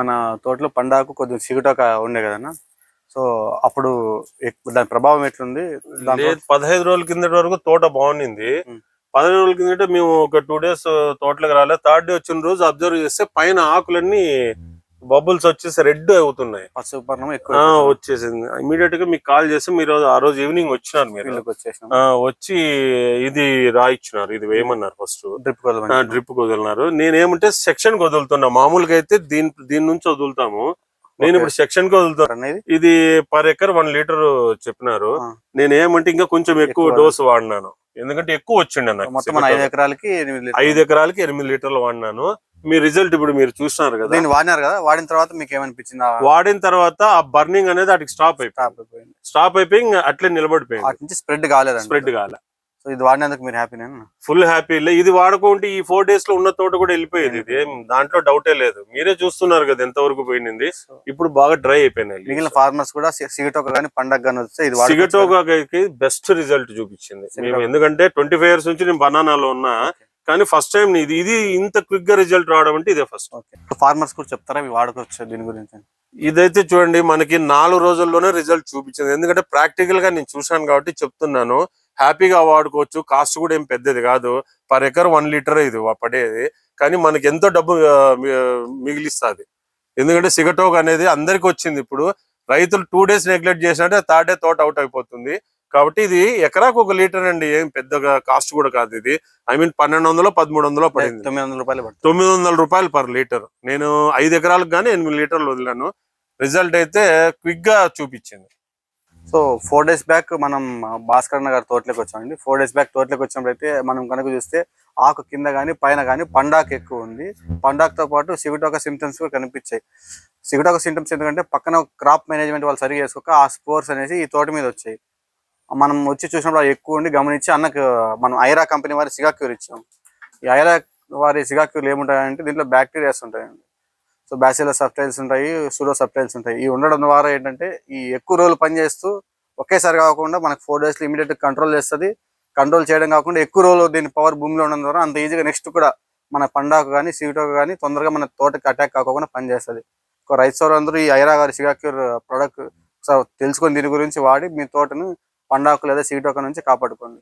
మన తోటలో పండాకు కొద్దిగా సిగుటాక ఉండే కదన్నా? సో అప్పుడు దాని ప్రభావం ఎట్లుంది? పదహైదు రోజుల కిందటి వరకు తోట బాగుండింది. పదహైదు రోజుల కిందట మేము ఒక టూ డేస్ తోటలోకి రాలేదు థర్డ్ డే వచ్చిన రోజు అబ్జర్వ్ చేస్తే పైన ఆకులన్నీ బబుల్స్ వచ్చేసి రెడ్ అవుతున్నాయి. ఎక్కువ వచ్చేసింది. ఇమీడియట్గా మీకు కాల్ చేసి మీరు ఆ రోజు ఈవినింగ్ వచ్చినారు మీరు. వచ్చి ఇది రాయిచ్చినారు. ఇది వేయమన్నారు ఫస్ట్ డ్రిప్ డ్రిప్ వదిలినారు నేనేమంటే సెక్షన్కి వదులుతున్నా మామూలుగా అయితే దీని దీని నుంచి వదులుతాము. నేను ఇప్పుడు సెక్షన్కి వదులుతాను ఇది పర్ ఎకర్ వన్ లీటర్ చెప్పినారు. నేను ఏమంటే ఇంకా కొంచెం ఎక్కువ డోస్ వాడినాను. ఎందుకంటే ఎక్కువ వచ్చిండే నాకు మొత్తం మన ఐదు ఎకరాలకి. ఐదు ఎకరాలకి ఎనిమిది లీటర్లు వాడినాను. మీ రిజల్ట్ ఇప్పుడు మీరు చూసినారు కదా. దీన్ని వాడినారు కదా వాడిన తర్వాత మీకు ఏమనిపించింది వాడిన తర్వాత ఆ బర్నింగ్ అనేది అటుకి స్టాప్ అయిపోయింది. స్టాప్ అయిపోయి అట్లే నిలబడిపోయింది. అటు నుంచి స్ప్రెడ్ కాలేదండి స్ప్రెడ్ కాలే. సో ఇది వాడినందుకు మీరు హ్యాపీనా ఫుల్ హ్యాపీ ఇది వాడుకుంటే ఈ ఫోర్ డేస్లో ఉన్న తోట కూడా వెళ్ళిపోయేది. ఇది దాంట్లో డౌటే లేదు. మీరే చూస్తున్నారు కదా ఎంత వరకు పోయింది ఇప్పుడు బాగా డ్రై అయిపోయినాయి మిగిలిన ఫార్మర్స్ కూడా సిగటోక కానీ పండగ కానీ వస్తే ఇది. సిగటోగాకి బెస్ట్ రిజల్ట్ చూపించింది. మేము. ఎందుకంటే ట్వంటీ ఫైవ్ ఇయర్స్ నుంచి నేను బనానాలో ఉన్నా. కానీ ఫస్ట్ టైం ఇది ఇది ఇంత క్విక్గా రిజల్ట్ రావడం అంటే ఇదే ఫస్ట్ ఫార్మర్స్ కూడా చెప్తారా? ఇవి వాడుకోవచ్చు దీని గురించి? ఇదైతే చూడండి మనకి నాలుగు రోజుల్లోనే రిజల్ట్ చూపించింది. ఎందుకంటే ప్రాక్టికల్గా నేను చూశాను కాబట్టి చెప్తున్నాను. హ్యాపీగా వాడుకోవచ్చు. కాస్ట్ కూడా ఏం పెద్దది కాదు. పర్ ఎకర్ వన్ లీటర్ ఇది పడేది. కానీ మనకి ఎంతో డబ్బు మిగిలిస్తుంది. ఎందుకంటే సిగటోగ్ అనేది అందరికి వచ్చింది ఇప్పుడు. రైతులు టూ డేస్ నెగ్లెక్ట్ చేసినట్టే థర్డ్ డే తోట అవుట్ అయిపోతుంది. కాబట్టి ఇది ఎకరాకు ఒక లీటర్ అండి ఏం పెద్దగా కాస్ట్ కూడా కాదు ఇది. ఐ మీన్ పన్నెండు వందలు పదమూడు వందలు పడింది. తొమ్మిది వందల రూపాయలు తొమ్మిది వందల రూపాయలు పర్ లీటర్. నేను ఐదు ఎకరాలకు కానీ ఎనిమిది లీటర్లు వదిలాను. రిజల్ట్ అయితే క్విక్గా చూపించింది. సో ఫోర్ డేస్ బ్యాక్ మనం భాస్కర్ గారి తోటలోకి వచ్చామండి. ఫోర్ డేస్ బ్యాక్ తోటలోకి వచ్చినప్పుడు అయితే మనం కనుక చూస్తే ఆకు కింద కానీ పైన కానీ పండాకు ఎక్కువ ఉంది. పండాకుతో పాటు సిగుటోక సిమ్టమ్స్ కూడా కనిపించాయి. సిగుటోక సిమ్టమ్స్ ఎందుకంటే పక్కన క్రాప్ మేనేజ్మెంట్ వాళ్ళు సరిగా చేసుకోక ఆ స్పోర్స్ అనేసి ఈ తోట మీద వచ్చాయి. మనం వచ్చి చూసినప్పుడు ఎక్కువ ఉండి గమనించి అన్నకు మనం ఐరా కంపెనీ వారి సిగాక్యూర్ ఇచ్చాం. ఈ ఐరా వారి సిగాక్యూర్లు ఏముంటాయంటే దీంట్లో బ్యాక్టీరియాస్ ఉంటాయండి. సో బ్యాసిలర్ సబ్టైల్స్ ఉంటాయి సూడో సబ్టైల్స్ ఉంటాయి. ఈ ఉండడం ద్వారా ఏంటంటే ఈ ఎక్కువ రోజులు పనిచేస్తూ ఒకేసారి కాకుండా మనకు ఫోర్ డేస్లో ఇమీడియట్ కంట్రోల్ చేస్తుంది. కంట్రోల్ చేయడం కాకుండా ఎక్కువ రోజులు దీని పవర్ భూమిలో ఉండడం ద్వారా అంత ఈజీగా నెక్స్ట్ కూడా మన పండాకు కానీ సీటోకు కానీ తొందరగా మన తోటకి అటాక్ కాకుండా పనిచేస్తుంది ఒక రైతు సోదరులందరూ ఈ ఐరా గారి సిగాక్యూర్ ప్రోడక్ట్ తెలుసుకొని దీని గురించి వాడి మీ తోటను పండాకు లేదా సీటోక నుంచి కాపాడుకోండి.